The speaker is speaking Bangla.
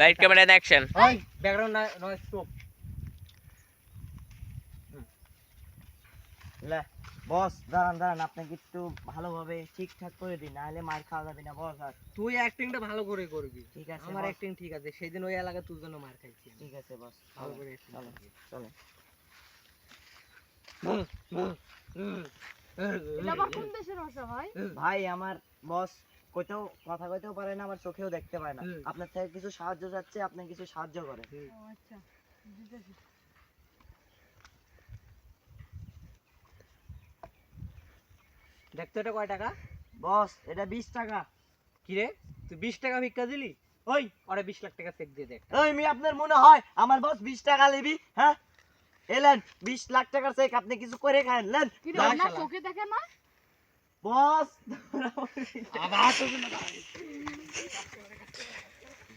লাইট ক্যামেরা অ্যাকশন ওই ব্যাকগ্রাউন্ড নয়েজ স্টপ লে বস দাঁড়ান দাঁড়ান আপনাকে একটু ভালোভাবে ঠিকঠাক করে দিন নাহলে মার খাওয়া যাবে না বস আর তুই অ্যাক্টিংটা ভালো করে করবি। ঠিক আছে আমার অ্যাক্টিং ঠিক আছে সেদিন ওই এলাকায় তোর জন্য মার খাইছি ঠিক আছে বস ভালো করে চলো চলো। ভাই আমার বস কইতেও কথা কইতেও পারে না আমার চোখেও দেখতে পায় না। আপনার থেকে কিছু সাহায্য চাচ্ছে আপনি কিছু সাহায্য করেন। আচ্ছা। দেখতো এটা কয় টাকা? বস এটা বিশ টাকা। কি রে? তুই বিশ টাকা ভিক্ষা দিলি? ওই ওরা বিশ লাখ টাকা চেক দিয়ে দে। ওই মি আপনার মনে হয় আমার বস বিশ টাকা নিবি? হ্যাঁ? এলেন বিশ লাখ টাকার চেক আপনি কিছু করে খান লেন কি রে যা চোখে দেখে না? বস আবার।